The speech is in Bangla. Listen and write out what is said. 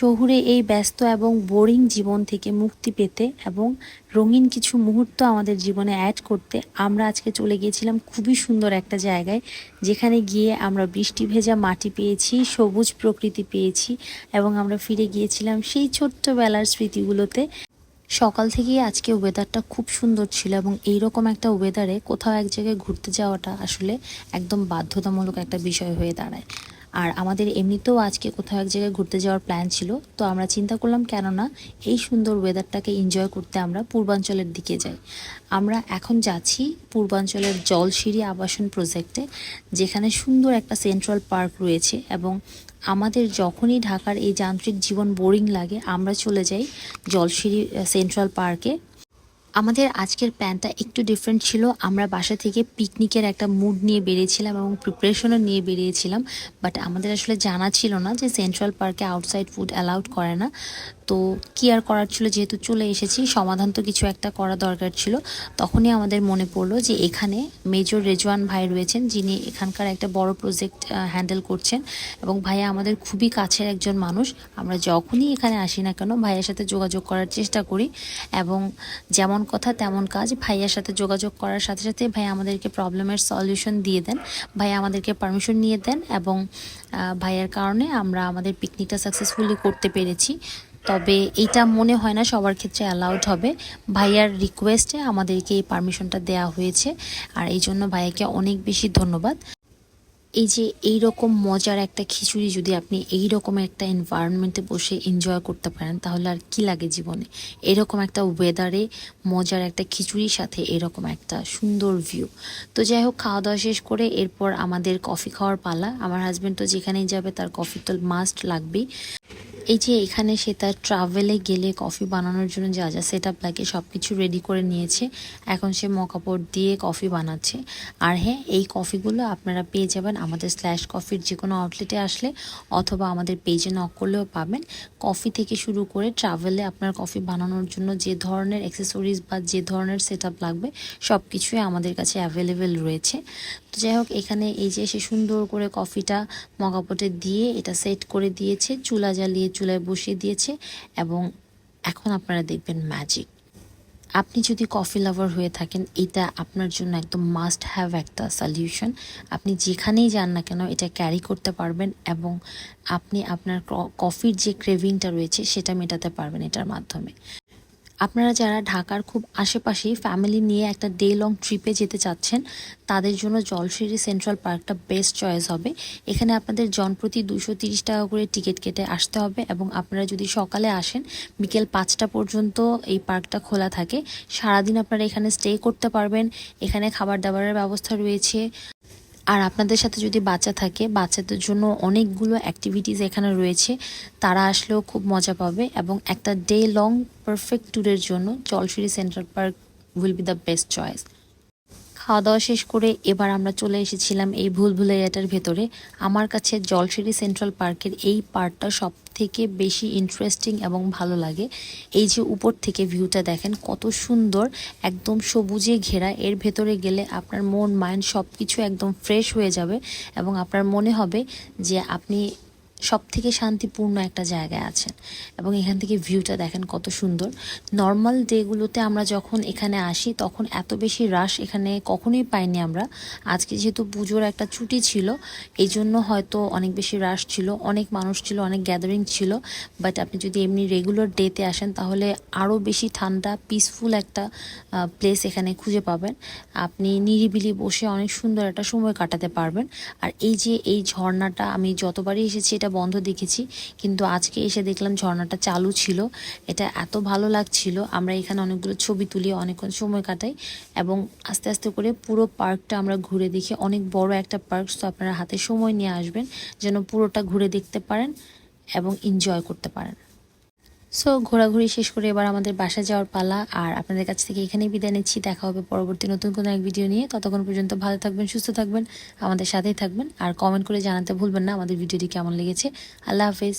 শহুরে এই ব্যস্ত এবং বোরিং জীবন থেকে মুক্তি পেতে এবং রঙিন কিছু মুহূর্ত আমাদের জীবনে অ্যাড করতে আমরা আজকে চলে গিয়েছিলাম খুবই সুন্দর একটা জায়গায়, যেখানে গিয়ে আমরা বৃষ্টি ভেজা মাটি পেয়েছি, সবুজ প্রকৃতি পেয়েছি এবং আমরা ফিরে গিয়েছিলাম সেই ছোট্টবেলার স্মৃতিগুলোতে। সকাল থেকেই আজকে ওয়েদারটা খুব সুন্দর ছিল এবং এইরকম একটা ওয়েদারে কোথাও এক জায়গায় ঘুরতে যাওয়াটা আসলে একদম বাধ্যতামূলক একটা বিষয় হয়ে দাঁড়ায়। আর আমাদের এমনিতেও আজকে কোথাও এক জায়গায় ঘুরতে যাওয়ার প্ল্যান ছিল, তো আমরা চিন্তা করলাম কেননা এই সুন্দর ওয়েদারটাকে এনজয় করতে আমরা পূর্বাঞ্চলের দিকে যাই। আমরা এখন যাচ্ছি পূর্বাঞ্চলের জলসিঁড়ি আবাসন প্রজেক্টে যেখানে সুন্দর একটা সেন্ট্রাল পার্ক রয়েছে এবং আমাদের যখনই ঢাকার এই যান্ত্রিক জীবন বোরিং লাগে, আমরা চলে যাই জলসিঁড়ি সেন্ট্রাল পার্কে আমাদের আজকের প্ল্যানটা একটু ডিফারেন্ট ছিল। আমরা বাসা থেকে পিকনিকের একটা মুড নিয়ে বেরিয়েছিলাম এবং প্রিপারেশনও নিয়ে বেরিয়েছিলাম। বাট আমাদের আসলে জানা ছিল না যে সেন্ট্রাল পার্কে আউটসাইড ফুড অ্যালাউড করে না। তো কি আর করার ছিল, যেহেতু চলে এসেছি, সমাধান তো কিছু একটা করা দরকার ছিল। তখনই আমাদের মনে পড়ল যে এখানে মেজর রেজওয়ান ভাই রয়েছেন, যিনি এখানকার একটা বড় প্রজেক্ট হ্যান্ডেল করছেন। এবং ভাইয়া আমাদের খুবই কাছের একজন মানুষ। আমরা যখনই এখানে আসি না কেন, ভাইয়ার সাথে যোগাযোগ করার চেষ্টা করি। এবং যেমন কথা তেমন কাজ, ভাইয়ার সাথে যোগাযোগ করার সাথে সাথে ভাইয়া আমাদেরকে প্রবলেমের সলিউশন দিয়ে দেন। ভাইয়া আমাদেরকে পারমিশন নিয়ে দেন এবং ভাইয়ের কারণে আমরা আমাদের পিকনিকটা সাকসেসফুলি করতে পেরেছি। তবে এটা মনে হয় না সবার ক্ষেত্রে অ্যালাউড হবে। ভাইয়ার রিকোয়েস্টে আমাদেরকে এই পারমিশনটা দেওয়া হয়েছে। আর এই জন্য ভাইয়াকে অনেক বেশি ধন্যবাদ। এই যে এই রকম মজার একটা খিচুড়ি যদি আপনি এই রকম একটা এনভায়রনমেন্টে বসে এনজয় করতে পারেন, তাহলে আর কি লাগে জীবনে? এরকম একটা ওয়েদারে মজার একটা খিচুড়ির সাথে এরকম একটা সুন্দর ভিউ তো যাই হোক খাওয়া দাওয়া শেষ করে এরপর আমাদের কফি খাওয়ার পালা। আমার হাজব্যান্ড তো যেখানেই যাবে, তার কফি তো মাস্ট লাগবেই। এই যে এখানে সে তার ট্রাভেলে গেলে কফি বানানোর জন্য যা যা সেট আপ লাগে সব কিছু রেডি করে নিয়েছে। এখন সে মকাপড় দিয়ে কফি বানাচ্ছে। আর হ্যাঁ এই কফিগুলো আপনারা পেয়ে যাবেন আমাদের স্ল্যাশ কফির যে কোনো আউটলেটে আসলে অথবা আমাদের পেজে নক করলেও পাবেন। কফি থেকে শুরু করে ট্রাভেলে আপনার কফি বানানোর জন্য যে ধরনের অ্যাক্সেসরিজ বা যে ধরনের সেট আপ লাগবে সব কিছুই আমাদের কাছে অ্যাভেলেবেল রয়েছে। তো যাই হোক, এখানে এই যে সে সুন্দর করে কফিটা মগাপটে দিয়ে এটা সেট করে দিয়েছে। চুলা জ্বালিয়ে চুলায় বসিয়ে দিয়েছে এবং এখন আপনারা দেখবেন ম্যাজিক আপনি যদি কফি লাভার হয়ে থাকেন, এটা আপনার জন্য একদম মাস্ট হ্যাভ একটা সলিউশন আপনি যেখানেই যান না কেন, এটা ক্যারি করতে পারবেন এবং আপনি আপনার কফির যে ক্রেভিংটা রয়েছে, সেটা মেটাতে পারবেন এটার মাধ্যমে। আপনারা যারা ঢাকার খুব আশেপাশেই ফ্যামিলি নিয়ে একটা ডে লং ট্রিপে যেতে চাচ্ছেন, তাদের জন্য জলসিঁড়ি সেন্ট্রাল পার্কটা বেস্ট চয়েস হবে। এখানে আপনাদের জনপ্রতি দুশো তিরিশ টাকা করে টিকিট কেটে আসতে হবে এবং আপনারা যদি সকালে আসেন, বিকেল পাঁচটা পর্যন্ত এই পার্কটা খোলা থাকে। সারাদিন আপনারা এখানে স্টে করতে পারবেন। এখানে খাবার দাবারের ব্যবস্থা রয়েছে। আর আপনাদের সাথে যদি বাচ্চা থাকে, বাচ্চাদের জন্য অনেকগুলো অ্যাক্টিভিটিস এখানে রয়েছে। তারা আসলেও খুব মজা পাবে এবং একটা ডে লং পারফেক্ট ট্যুরের জন্য Jolshiri central park will be the best choice খাওয়া দাওয়া শেষ করে এবার আমরা চলে এসেছিলাম এই ভুল ভুলাইয়াটার ভেতরে। আমার কাছে জলশিরি সেন্ট্রাল পার্কের এই পার্টটা সব থেকে বেশি ইন্টারেস্টিং এবং ভালো লাগে। এই যে উপর থেকে ভিউটা দেখেন, কত সুন্দর, একদম সবুজে ঘেরা। এর ভেতরে গেলে আপনার মন মাইন্ড সব কিছু একদম ফ্রেশ হয়ে যাবে এবং আপনার মনে হবে যে আপনি সব থেকে শান্তিপূর্ণ একটা জায়গায় আছেন এবং এখান থেকে ভিউটা দেখেন কত সুন্দর। নর্মাল ডেগুলোতে আমরা যখন এখানে আসি, তখন এত বেশি রাশ এখানে কখনোই পাইনি আমরা। আজকে যেহেতু পুজোর একটা ছুটি ছিল এই জন্য হয়তো অনেক বেশি রাশ ছিল, অনেক মানুষ ছিল, অনেক গ্যাদারিং ছিল। বাট আপনি যদি এমনি রেগুলার ডেতে আসেন, তাহলে আরও বেশি ঠান্ডা পিসফুল একটা প্লেস এখানে খুঁজে পাবেন। আপনি নিরিবিলি বসে অনেক সুন্দর একটা সময় কাটাতে পারবেন। আর এই যে এই ঝর্ণাটা, আমি যতবারই এসেছি, এটা বন্ধ দেখেছি, কিন্তু আজকে এসে দেখলাম ঝর্ণাটা চালু ছিল। এটা এত ভালো লাগছিল, আমরা এখানে অনেকগুলো ছবি তুলি অনেকক্ষণ সময় কাটাই এবং আস্তে আস্তে করে পুরো পার্কটা আমরা ঘুরে দেখি। অনেক বড় একটা পার্ক, তো আপনারা হাতে সময় নিয়ে আসবেন যেন পুরোটা ঘুরে দেখতে পারেন এবং এনজয় করতে পারেন। সো ঘোরাঘুরি শেষ করে এবার আমাদের বাসা যাওয়ার পালা। আর আপনাদের কাছ থেকে এখানেই বিদায় নিচ্ছি। দেখা হবে পরবর্তী নতুন কোনো এক ভিডিও নিয়ে। ততক্ষণ পর্যন্ত ভালো থাকবেন, সুস্থ থাকবেন, আমাদের সাথেই থাকবেন। আর কমেন্ট করে জানাতে ভুলবেন না আমাদের ভিডিওটি কেমন লেগেছে। আল্লাহ হাফেজ।